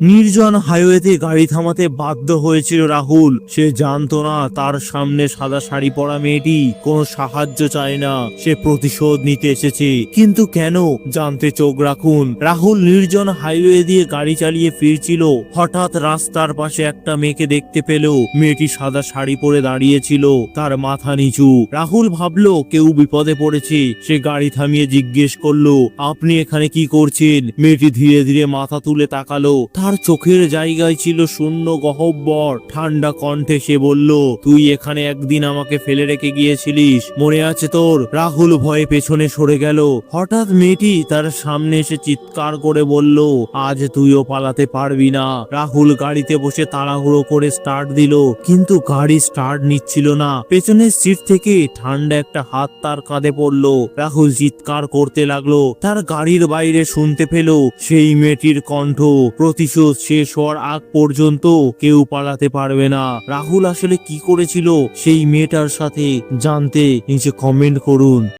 নির্জন হাইওয়েতে গাড়ি থামাতে বাধ্য হয়েছিল রাহুল। সে জানতো না তার সামনে সাদা শাড়ি পরা মেয়েটি কোনো সাহায্য চায় না। সে প্রতিশোধ নিতে এসেছে। কিন্তু কেন? জানতে চোখ রাখুন। রাহুল নির্জন হাইওয়ে দিয়ে গাড়ি চালিয়ে ফিরছিল। হঠাৎ রাস্তার পাশে একটা মেয়েকে দেখতে পেল। মেয়েটি সাদা শাড়ি পরে দাঁড়িয়েছিল। তার মাথা নিচু। রাহুল ভাবলো, কেউ বিপদে পড়েছে। সে গাড়ি থামিয়ে জিজ্ঞেস করল, আপনি এখানে কি করছেন? মেয়েটি ধীরে ধীরে মাথা তুলে তাকালো। তার চোখের জায়গায় ছিল শূন্য গহব্বর। ঠান্ডা কণ্ঠে সে বলল, তুই এখানে একদিন আমাকে ফেলে রেখে গিয়েছিলিস। মনে আছে তোর? রাহুল ভয়ে পেছনে সরে গেল। হঠাৎ মেয়েটি তার সামনে এসে চিৎকার করে বলল, আজ তুইও পালাতে পারবি না। রাহুল গাড়িতে বসে তাড়াহুড়ো করে স্টার্ট দিল, কিন্তু গাড়ি স্টার্ট নিচ্ছিল না। পেছনের সিট থেকে ঠান্ডা একটা হাত তার কাঁধে পড়ল। রাহুল চিৎকার করতে লাগল, তার গাড়ির বাইরে শুনতে পেল সেই মেয়েটির কণ্ঠ। প্রতিশোধ শেষ হওয়ার আগ পর্যন্ত কেউ পালাতে পারবে না। রাহুল আসলে কি করেছিল, সেই মেয়েটার সাথে জানতে নিচে কমেন্ট করুন।